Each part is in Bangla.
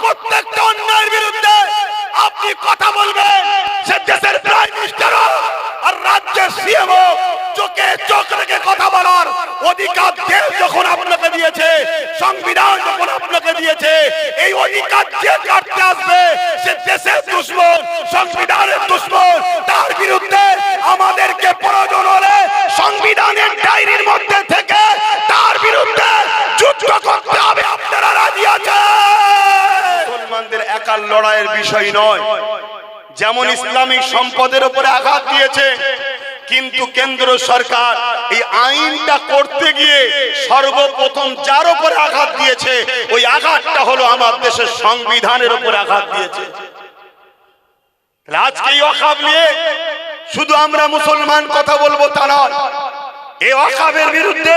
প্রত্যেকটা অন্যায়ের বিরুদ্ধে আপনি কথা বলবেন। সে দেশের প্রাইম মিনিস্টার আর রাজ্যের সিএম চোখে চোখ রেখে কথা বলার অধিকার দেশ যখন আপনাকে দিয়েছে, সংবিধান যখন আপনাকে দিয়েছে, এই অধিকার যে কাটতে আসবে, সে দেশের দুশ্মন, সংবিধানের দুশ্মন, তার বিরুদ্ধে আমাদেরকে প্রয়োজন হলে সংবিধানের ডায়েরির মধ্যে থেকে তার বিরুদ্ধে যুদ্ধ করতে হবে আপনারা রাজি আছেন মুসলমানদের একার লড়াইয়ের বিষয় নয়। যেমন ইসলামিক সম্পদের উপরে আঘাত দিয়েছে, কিন্তু কেন্দ্র সরকার এই আইনটা করতে গিয়ে সর্বপ্রথম যার উপরে আঘাত দিয়েছে, ওই আঘাতটা হলো আমার দেশের সংবিধানের উপরে আঘাত দিয়েছে। আজকে এই অকাব নিয়ে শুধু আমরা মুসলমান কথা বলব তা নয়, এই অকাবের বিরুদ্ধে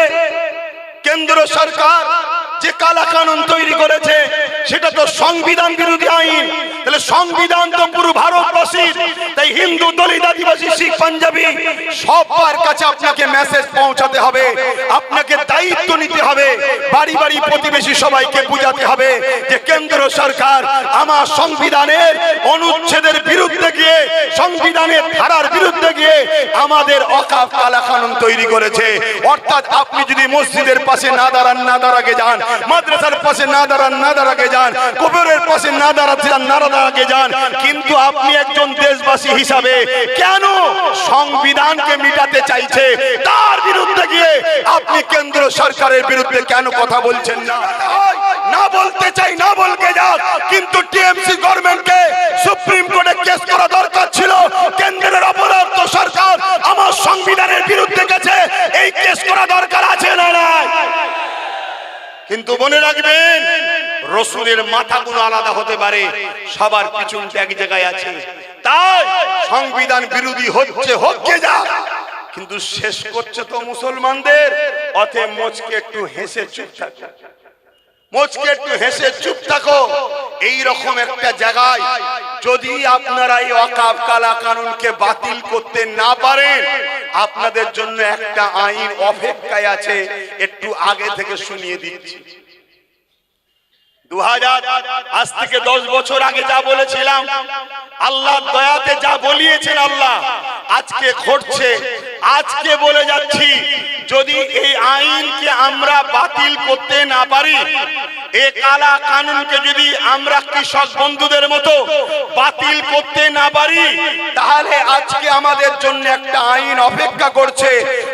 কেন্দ্র সরকার যে কালা কানুন তৈরি করেছে, সেটা তো সংবিধান বিরোধী আইন। তাহলে সংবিধান তো পুরো ভারতবাসীর। তাই হিন্দু দলিত আদিবাসী, শিখ, পাঞ্জাবি, সবার কাছে আপনাকে মেসেজ পৌঁছাতে হবে। আপনাকে দায়িত্ব নিতে হবে। বাড়ি বাড়ি প্রতিবেশী সবাইকে বুঝাতে হবে যে কেন্দ্র সরকার আমার সংবিধানের অনুচ্ছেদের বিরুদ্ধে গিয়ে, সংবিধানের ধারার বিরুদ্ধে গিয়ে আমাদের অকাপ কালা কানুন তৈরি করেছে। অর্থাৎ আপনি যদি মসজিদের পাশে না দাঁড়ান, না দাঁড়াকে যান মাদ্রাসার পাশে না দাঁড়ান, না দাঁড়াকে যান। কবরের পাশে না যান না দাঁড়াকে যান। কিন্তু আপনি একজন দেশবাসী হিসাবে কেন সংবিধানকে মিটাতে চাইছে? তার বিরুদ্ধে গিয়ে আপনি কেন্দ্র সরকারের বিরুদ্ধে কেন কথা বলছেন না? না বলতে চাই, না বলকে যাক। কিন্তু টিএমসি গভর্নমেন্টকে সুপ্রিম কোর্টে কেস করা দরকার ছিল। কেন্দ্রের অপরাধ সরকার আমার সংবিধানের বিরুদ্ধে গেছে। এই কেস করা দরকার আছে না নাই? কিন্তু মনে রাখবেন, রসুলের মাথাগুলো আলাদা হতে পারে, সবার পিছনটা এক জায়গায় আছে। তাই সংবিধান বিরোধী হচ্ছে হচ্ছে যা। কিন্তু শেষ করছে তো মুসলমানদের অথে মোচকে একটু হেসে চুপ থাকে। মোচকে একটু হেসে চুপ থাকো। এই রকম একটা জায়গায় যদি আপনারা এই অকাব কালা কানুনকে বাতিল করতে না পারেন, আপনাদের জন্য একটা আইন অপেক্ষায় আছে, একটু আগে থেকে শুনিয়ে দিচ্ছি। দু আজ থেকে দশ বছর আগে যা বলেছিলাম আল্লাহ দয়াতে যা বলিয়েছেন আল্লাহ, আজকে ঘটছে। আজকে বলে যাচ্ছি, যদি এই আইনকে আমরা বাতিল করতে না পারি এ কালা কানুনকে যদি আমরা কৃষক বন্ধুদের মতো বাতিল করতে না পারি, তাহলে আজকে আমাদের জন্য একটা আইন অপেক্ষা করছে।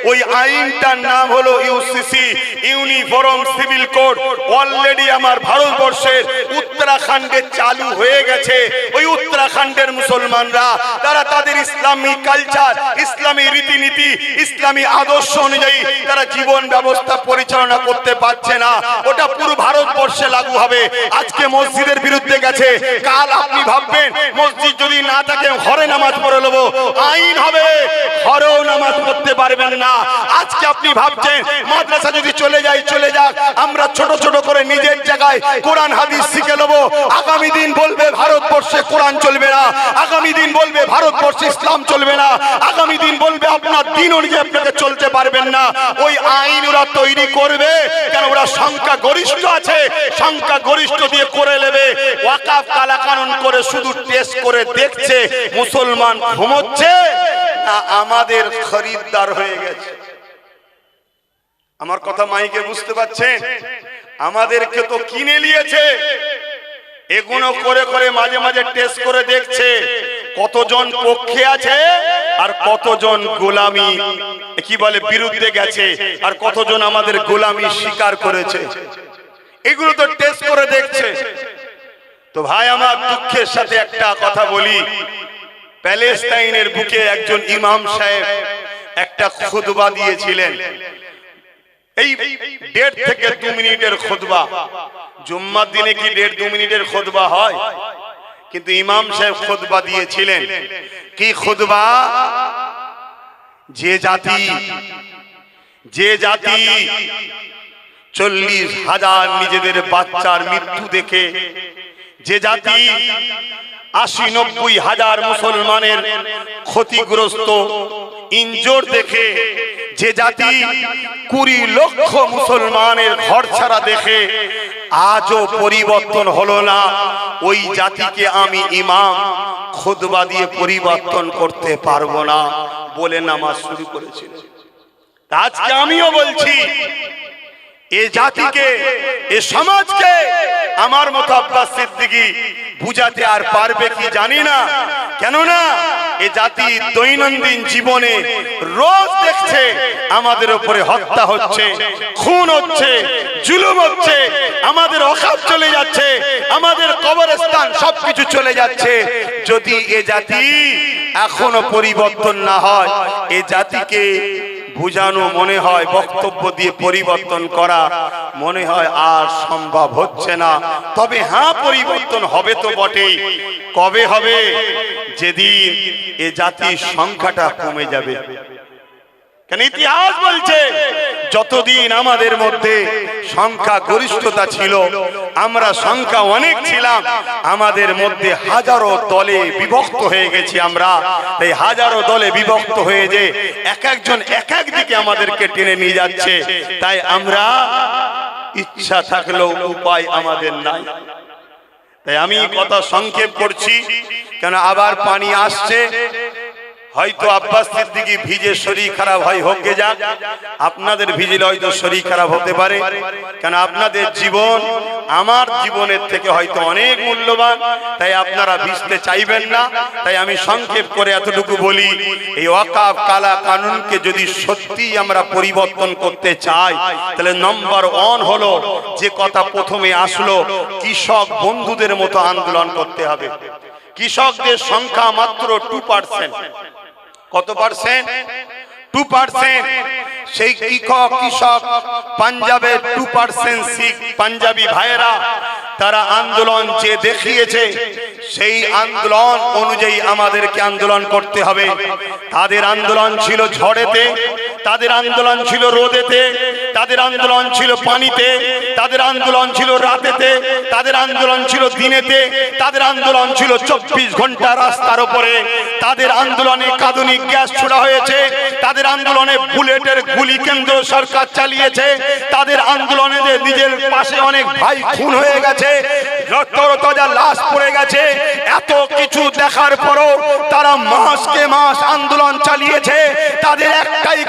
ওই আইনটার নাম হলো UCC uniform civil code already আমার ভারতবর্ষের উত্তরাখণ্ডে চালু হয়ে গেছে। ওই উত্তরাখণ্ডের মুসলমানরা, তারা তাদের ইসলামী কালচার, ইসলামী রীতিনীতি, ইসলামী আদর্শ অনুযায়ী তারা জীবন ব্যবস্থা পরিচালনা করতে পারছে না। ওটা পুরো ভারতবর্ষে লাগু হবে। আজকে মসজিদের বিরুদ্ধে গেছে। কাল আপনি ভাববেন, মসজিদ যদি না থাকে ঘরে নামাজ পড়ে নেব। আইন হবে। পড়তে পারবেন না। আজকে আপনি ভাবছেন, মাদ্রাসা যদি চলে যায় চলে যাক। আমরা ছোট ছোট করে নিজের জায়গায় কোরআন, হাদিস শিখে নেব। আগামী দিন বলবে ভারতবর্ষে কোরআন চলবে না। আগামী দিন বলবে ভারতবর্ষে ইসলাম চলবে না। আগামী দিন বলবে আপনার দিন অনুযায়ী আপনাকে চলতে পারবেন না। ওই আইন ওরা তৈরি করবে, কেন ওরা সংখ্যা গরিষ্ঠ আছে। সংখ্যা গরিষ্ঠ দিয়ে করে নেবে। ওয়াকাফ কালা কানুন করে শুধু টেস্ট করে দেখছে, মুসলমান ঘুমোচ্ছে। না, আমাদের খরিদ্দার হয়ে গেছে। আমার কথা মাইকে বুঝতে পারছেন? আমাদেরকে তো কিনে নিয়েছে। এগুলো করে করে মাঝে মাঝে টেস্ট করে দেখছে কতজন পক্ষে আছে আর কতজন গোলামি, কি বলে, বিরুদ্ধে গেছে আর কতজন আমাদের গোলামি স্বীকার করেছে। এগুলো তো টেস্ট করে দেখছে। তো ভাই, আমার দুঃখের সাথে একটা কথা বলি। প্যালেস্তাইনের বুকে একজন ইমাম সাহেব একটা খুতবা দিয়েছিলেন। এই দেড় থেকে দু মিনিটের খুতবা। জুম্মার দিনে কি দেড় দু মিনিটের খুতবা হয়? কিন্তু ইমাম সাহেব খুতবা দিয়েছিলেন। কি খুতবা? যে জাতি যে জাতি চল্লিশ হাজার নিজেদের বাচ্চার মৃত্যু দেখে, যে জাতি আশি নব্বই হাজার মুসলমানের ক্ষতিগ্রস্ত ইঞ্জোর দেখে যে জাতি কুড়ি লক্ষ মুসলমানের ঘর ছাড়া দেখে আজও পরিবর্তন হলো না। ওই জাতিকে আমি ইমাম খুদবা দিয়ে পরিবর্তন করতে পারব না বলে নামাজ শুরু করেছিল। আজকে আমিও বলছি এ জাতিকে, এ সমাজকে আমার মতো আব্বাস সিদ্দিকী বুঝাতে আর পারবে কি জানি না। কেননা এ জাতি দৈনন্দিন জীবনে রোজ দেখছে আমাদের উপরে হত্যা হচ্ছে, খুন হচ্ছে, জুলুম হচ্ছে, আমাদের অকাপ চলে যাচ্ছে, আমাদের কবরস্থান সবকিছু চলে যাচ্ছে। যদি এ জাতি এখনও পরিবর্তন না হয়, এ জাতিকে বুঝানো মনে হয় বক্তব্য দিয়ে পরিবর্তন করা। মনে হয় আর সম্ভব হচ্ছে না। তবে হ্যাঁ পরিবর্তন হবে তো বটেই। কবে হবে? যেদিন এ জাতির সংখ্যাটা কমে যাবে। কেন ইতিহাস বলছে, যতদিন আমাদের মধ্যে সংখ্যা গরিষ্ঠতা ছিল, আমরা সংখ্যা অনেক ছিলাম, আমাদের মধ্যে হাজারো দলে বিভক্ত হয়ে গেছি আমরা। তাই হাজারো দলে বিভক্ত হয়ে যে এক একজন এক এক দিকে আমাদেরকে টেনে নিয়ে যাচ্ছে, তাই আমরা ইচ্ছা থাকলেও উপায় আমাদের নাই। তাই আমি কথা সংক্ষেপ করছি, কেন আবার পানি আসছে হয়তো আব্বাস সিদ্দিকি ভিজে শরীর খারাপ হয় হোক যাক। আপনাদের ভিজলে হয়তো শরীর খারাপ হতে পারে। কেন আপনাদের জীবন আমার জীবনের থেকে হয়তো অনেক মূল্যবান তাই আপনারা ভিজতে চাইবেন না। তাই আমি সংক্ষেপ করে এতটুকু বলি এই ওয়াকাফ কালা কানুনকে যদি সত্যি আমরা পরিবর্তন করতে চাই তাহলে নম্বর ওয়ান হলো যে কথা প্রথমে আসলো কৃষক বন্ধুদের মতো আন্দোলন করতে হবে। কৃষকদের সংখ্যা মাত্র টু পার্সেন্ট কত পার্সেন্ট? Two percent. সেই কৃষক কৃষক, পাঞ্জাবের টু পার্সেন্ট শিখ, পাঞ্জাবি ভাইয়েরা, তারা আন্দোলন যে দেখিয়েছে, সেই আন্দোলন অনুযায়ী আমাদেরকে আন্দোলন করতে হবে। তাদের আন্দোলন ছিল ঝড়েতে, তাদের আন্দোলন ছিল রোদেতে তাদের আন্দোলন ছিল পানিতে, তাদের আন্দোলন ছিল রাতেতে, তাদের আন্দোলন ছিল দিনেতে, তাদের আন্দোলন ছিল চব্বিশ ঘণ্টা রাস্তার ওপরে তাদের আন্দোলনে কাঁদুনিক গ্যাস ছোড়া হয়েছে, তাদের আন্দোলনে বুলেটের গুলি কেন্দ্র সরকার চালিয়েছে, তাদের আন্দোলনে নিজের পাশে অনেক ভাই খুন হয়ে গেছে তাদের একটাই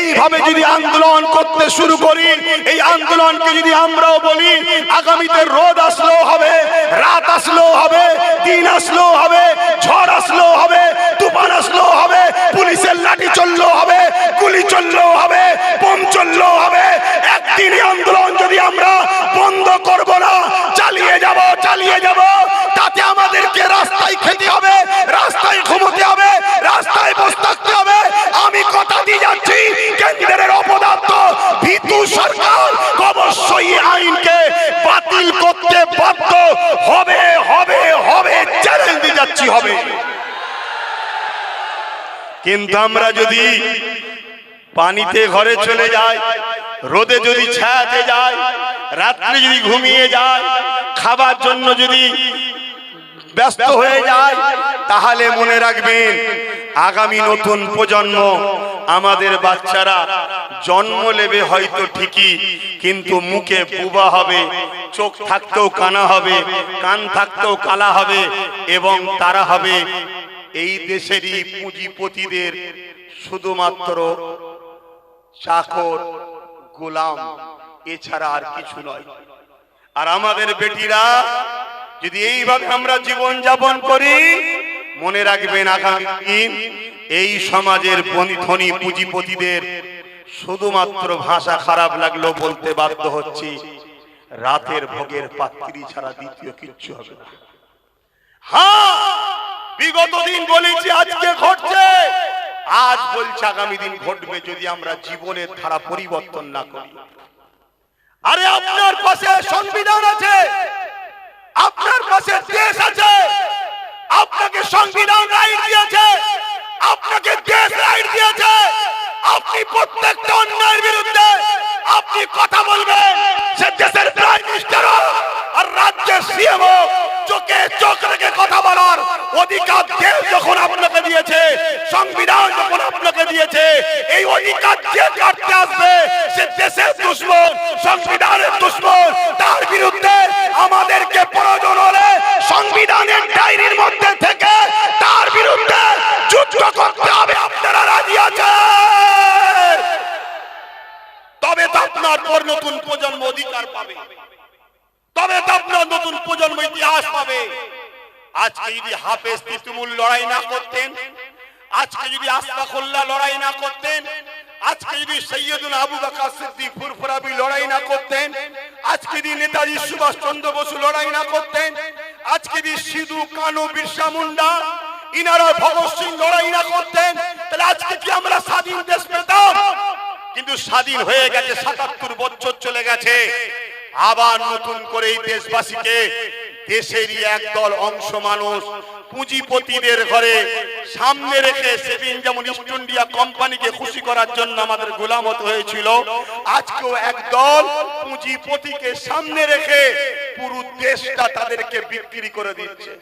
এইভাবে যদি আন্দোলন করতে শুরু করি, এই আন্দোলনকে যদি আমরাও বলি, আগামীতে রোদ আসলেও হবে, রাত আসলেও হবে, দিন আসলেও হবে, ঝড় আসলেও হবে, তুফান আসলেও হবে, পুলিশের লাঠি চললেও হবে। চললেও হবে চললেও হবে। একদিনই আন্দোলন যদি আমরা বন্ধ করব না, চালিয়ে যাব চালিয়ে যাব, তাতে আমাদেরকে রাস্তায় খেতে হবে, রাস্তায় ঘুমোতে হবে, রাস্তায় বসে থাকতে হবে। আমি কথা দিয়ে যাচ্ছি, কেন্দ্রের অপদার্থ, ভীতু সরকার অবশ্যই আইনকে বাতিল করতে বাধ্য হবে হবে হবে চ্যালেঞ্জ দিয়ে যাচ্ছি, হবে। কিন্তু আমরা যদি পানিতে ঘরে চলে যায় রোদে যদি ছায়াতে যায় রাত্রে যদি ঘুমিয়ে যায় খাবার জন্য যদি ব্যস্ত হয়ে যায় তাহলে মনে রাখবেন আগামী নতুন প্রজন্ম আমাদের বাচ্চারা জন্ম নেবে হয়তো ঠিকই কিন্তু মুখে বুবা হবে চোখ থাকতেও কানা হবে কান থাকতেও কালা হবে এবং তারা হবে এই দেশেরই পুঁজিপতিদের শুধুমাত্র চাকর, গোলাম, এছাড়া আর কিছু নয়। আর আমাদের বেটিরা, যদি এইভাবে আমরা জীবন যাপন করি, মনে রাখবেন আগামী এই সমাজের বনি ধনী পুঁজিপতিদের শুধুমাত্র ভাষা খারাপ লাগলেও বলতে বাধ্য হচ্ছি, রাতের ভোগের পাত্রী ছাড়া দ্বিতীয় কিচ্ছু হবে না। হ্যাঁ বিগত দিন বলেছি, আজকে ঘটছে। আজ বলছে আগামী দিন ঘটবে যদি আমরা জীবনের ধারা পরিবর্তন না করি। আরে আপনার পাশে সংবিধান আছে। আপনার পাশে দেশ আছে। আপনাকে সংবিধান রাইট দিয়েছে। আপনাকে দেশ রাইট দিয়েছে। আপনি প্রত্যেকটা অন্যায়ের বিরুদ্ধে আপনি কথা বলবেন। সে দেশের প্রাইম মিনিস্টার আর রাজ্যের সিএম চোখে চোখ রেখে কথা বলার অধিকার দেশ যখন আপনাকে দিয়েছে, সংবিধান যখন আপনাকে দিয়েছে, এই অধিকার যে কাটতে আসবে, সে দেশের দুশ্মন, সংবিধানের দুশ্মন, তার বিরুদ্ধে আমাদেরকে প্রয়োজন হলে সংবিধানের ডায়েরির মধ্যে থেকে তার বিরুদ্ধে যুদ্ধ করতে হবে আপনারা রাজি আছেন তবে তো আপনার পর নতুন প্রজন্ম অধিকার পাবে তবে তো আপনার নতুন প্রজন্ম ইতিহাস পাবে আজকে যদি হাফেজ তিতুমুল লড়াই না করতেন, আজকে যদি আস্তাখুল্লাহ লড়াই না করতেন, আজকে যদি সৈয়দুল আবু বকর সিদ্দিক ফুরফুরাবি লড়াই না করতেন, আজকে যদি নেতাজি সুভাষ চন্দ্র বসু লড়াই না করতেন, আজকে যদি সিধু কানু বিরসা মুন্ডা, ইনারা ভগৎ সিং লড়াই না করতেন, তাহলে আজকে কি আমরা স্বাধীন দেশ পেতাম? কিন্তু স্বাধীন হয়ে গেছে, সাতাত্তর বছর চলে গেছে। আবার নতুন করে এই দেশবাসীকে দেশেরই একদল অংশ মানুষ পুঁজিপতিদের ঘরে সামনে রেখে সেদিন যেমন ইস্ট ইন্ডিয়া কোম্পানিকে খুশি করার জন্য আমাদের গোলামত হয়েছিল, আজকেও একদল পুঁজিপতিকে সামনে রেখে পুরো দেশটা তাদেরকে বিক্রি করে দিচ্ছে।